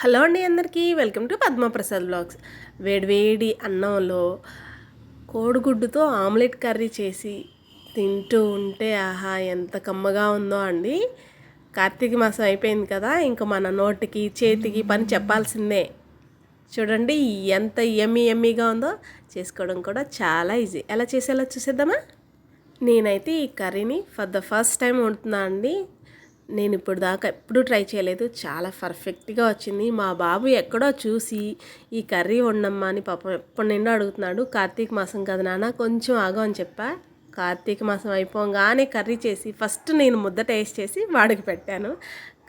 Hello అండి అందరికీ welcome to Padma Prasad blogs. వేడివేడి అన్నంలో కోడిగుడ్డుతో ఆమ్లెట్ కర్రీ చేసి తింటూ ఉంటే ఆహా ఎంత కమ్మగా ఉందో అండి. కార్తీక మాసం అయిపోయింది కదా ఇంకా మన నోటికి చేతికి పని చెప్పాల్సిందే. చూడండి ఎంత ఎమ్మి ఎమ్మిగా ఉందో చేసుకోవడం కూడా చాలా ఈజీ. ఎలా చేసేలా చూసేద్దామా? నేనైతే ఈ కర్రీని ఫర్ ద ఫస్ట్ టైం వండుతున్నా అండి. నేను ఇప్పుడు దాకా ఎప్పుడూ ట్రై చేయలేదు. చాలా పర్ఫెక్ట్గా వచ్చింది. మా బాబు ఎక్కడో చూసి ఈ కర్రీ వండమ్మా అని పాపం ఎప్పటి నిండో అడుగుతున్నాడు. కార్తీక మాసం కదా నాన్న కొంచెం ఆగో అని చెప్పా. కార్తీక మాసం అయిపోగానే కర్రీ చేసి ఫస్ట్ నేను ముద్ద టేస్ట్ చేసి వాడికి పెట్టాను.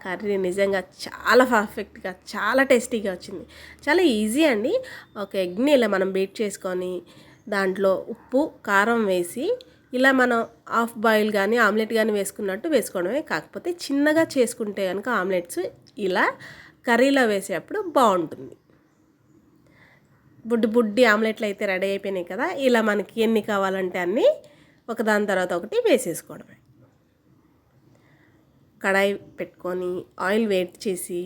కర్రీ నిజంగా చాలా పర్ఫెక్ట్గా చాలా టేస్టీగా వచ్చింది. చాలా ఈజీ అండి. ఒక ఎగ్ని ఇలా మనం బీట్ చేసుకొని దాంట్లో ఉప్పు కారం వేసి ఇలా మనం హాఫ్ బాయిల్ కానీ ఆమ్లెట్ కానీ వేసుకున్నట్టు వేసుకోవడమే. కాకపోతే చిన్నగా చేసుకుంటే కనుక ఆమ్లెట్స్ ఇలా కర్రీలో వేసేటప్పుడు బాగుంటుంది. బుడ్డి బుడ్డి ఆమ్లెట్లు అయితే రెడీ అయిపోయినాయి కదా ఇలా మనకి ఎన్ని కావాలంటే అన్నీ ఒకదాని తర్వాత ఒకటి వేసేసుకోవడమే. కడాయి పెట్టుకొని ఆయిల్ వేట్ చేసి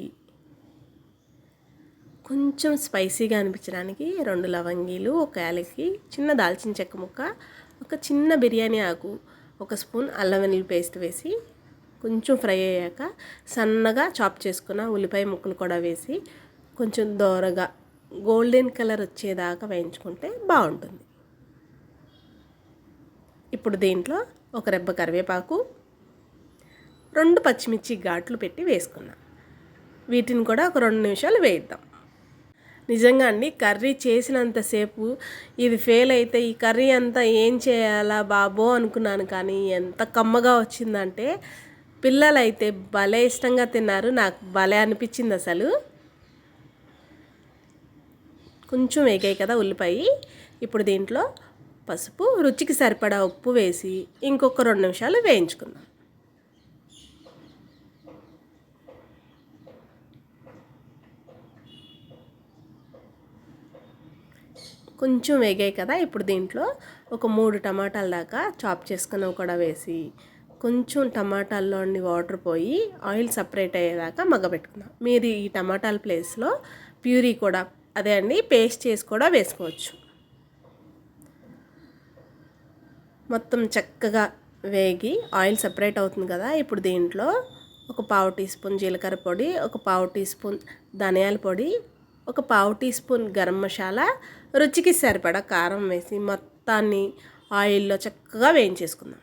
కొంచెం స్పైసీగా అనిపించడానికి రెండు లవంగీలు ఒక యాలకి చిన్న దాల్చిన చెక్క ముక్క ఒక చిన్న బిర్యానీ ఆకు ఒక స్పూన్ అల్లం వెల్లుల్లి పేస్ట్ వేసి కొంచెం ఫ్రై అయ్యాక సన్నగా చాప్ చేసుకున్న ఉల్లిపాయ ముక్కలు కూడా వేసి కొంచెం దోరగా గోల్డెన్ కలర్ వచ్చేదాకా వేయించుకుంటే బాగుంటుంది. ఇప్పుడు దీంట్లో ఒక రెబ్బ కరివేపాకు రెండు పచ్చిమిర్చి ఘాట్లు పెట్టి వేసుకున్నాం. వీటిని కూడా ఒక రెండు నిమిషాలు వేయిద్దాం. నిజంగా అండి కర్రీ చేసినంతసేపు ఇది ఫెయిల్ అయితే ఈ కర్రీ అంతా ఏం చేయాలా బాబో అనుకున్నాను కానీ ఎంత కమ్మగా వచ్చిందంటే పిల్లలైతే భలే ఇష్టంగా తిన్నారు నాకు భలే అనిపించింది అసలు. కొంచెం వేగాయి కదా ఉల్లిపాయ ఇప్పుడు దీంట్లో పసుపు రుచికి సరిపడా ఉప్పు వేసి ఇంకొక రెండు నిమిషాలు వేయించుకుందాం. కొంచెం వేగాయి కదా. ఇప్పుడు దీంట్లో ఒక మూడు టమాటాల దాకా చాప్ చేసుకున్నవి కూడా వేసి కొంచెం టమాటాల్లోని వాటర్ పోయి ఆయిల్ సపరేట్ అయ్యేదాకా మగ్గబెట్టుకుందాం. మీరు ఈ టమాటాల ప్లేస్లో ప్యూరీ కూడా అదే అండి పేస్ట్ చేసి కూడా వేసుకోవచ్చు. మొత్తం చక్కగా వేగి ఆయిల్ సపరేట్ అవుతుంది కదా. ఇప్పుడు దీంట్లో ఒక పావు టీ స్పూన్ జీలకర్ర పొడి ఒక పావు టీ స్పూన్ ధనియాల పొడి ఒక పావు టీ స్పూన్ గరం మసాలా రుచికి సరిపడా కారం వేసి మొత్తాన్ని ఆయిల్లో చక్కగా వేయించేసుకుందాం.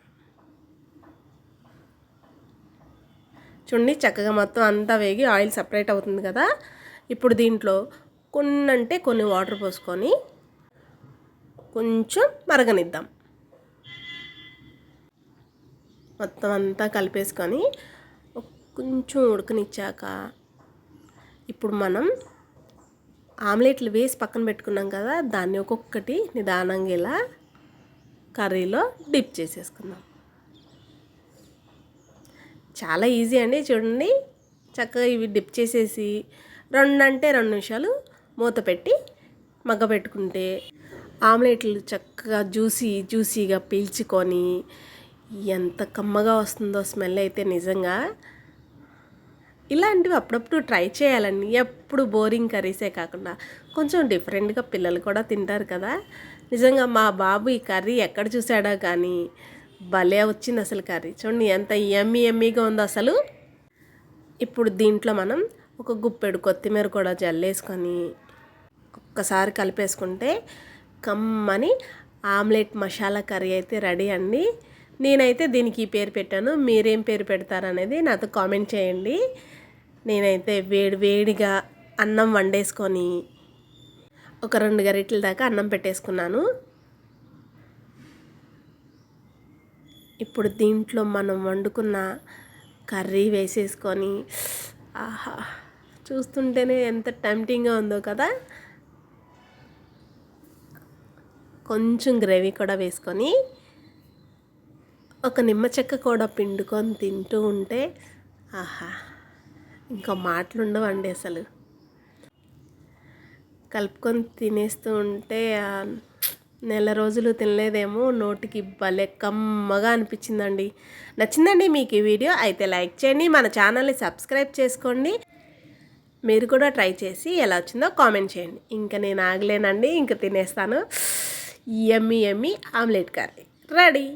చూడండి చక్కగా మొత్తం అంతా వేగి ఆయిల్ సపరేట్ అవుతుంది కదా? ఇప్పుడు దీంట్లో కొన్ని అంటే కొన్ని వాటర్ పోసుకొని కొంచెం మరగనిద్దాం. మొత్తం అంతా కలిపేసుకొని కొంచెం ఉడకనిచ్చాక ఇప్పుడు మనం ఆమ్లెట్లు వేసి పక్కన పెట్టుకున్నాం కదా దాన్ని ఒక్కొక్కటి నిదానంగా ఇలా కర్రీలో డిప్ చేసేసుకుందాం. చాలా ఈజీ అండి చూడండి. చక్కగా ఇవి డిప్ చేసేసి రెండు అంటే రెండు నిమిషాలు మూత పెట్టి మగ్గ పెట్టుకుంటే ఆమ్లెట్లు చక్కగా జ్యూసీ జ్యూసీగా పీల్చుకొని ఎంత కమ్మగా వస్తుందో స్మెల్ అయితే నిజంగా ఇలాంటివి అప్పుడప్పుడు ట్రై చేయాలండి. ఎప్పుడు బోరింగ్ కర్రీసే కాకుండా. కొంచెం డిఫరెంట్గా పిల్లలు కూడా తింటారు కదా. నిజంగా మా బాబు ఈ కర్రీ ఎక్కడ చూసాడో కానీ భలే వచ్చింది అసలు కర్రీ. చూడండి ఎంత ఎమ్మి ఎమ్మిగా ఉందో అసలు. ఇప్పుడు దీంట్లో మనం ఒక గుప్పెడు కొత్తిమీర కూడా జల్లేసుకొని ఒక్కసారి కలిపేసుకుంటే కమ్మని ఆమ్లెట్ మసాలా కర్రీ అయితే రెడీ అండి. నేనైతే దీనికి ఈ పేరు పెట్టాను. మీరేం పేరు పెడతారనేది నాతో కామెంట్ చేయండి. నేనైతే వేడి వేడిగా అన్నం వండేసుకొని ఒక రెండు గరిటెల దాకా అన్నం పెట్టేసుకున్నాను. ఇప్పుడు దీంట్లో మనం వండుకున్న కర్రీ వేసేసుకొని ఆహా చూస్తుంటేనే ఎంత టెంప్టింగ్గా ఉందో కదా. కొంచెం గ్రేవీ కూడా వేసుకొని ఒక నిమ్మ చెక్క కూడా పిండుకొని తింటూ ఉంటే ఆహా. ఇంకా మాటలు ఉండవండి అసలు. కలుపుకొని తినేస్తూ ఉంటే నెల రోజులు తినలేదేమో నోటికి భలే కమ్మగా అనిపించిందండి. నచ్చిందండి మీకు ఈ వీడియో అయితే లైక్ చేయండి మన ఛానల్ని సబ్స్క్రైబ్ చేసుకోండి. మీరు కూడా ట్రై చేసి ఎలా వచ్చిందో కామెంట్ చేయండి. ఇంకా నేను ఆగలేనండి ఇంకా తినేస్తాను. Yummy yummy omelette curry. Ready.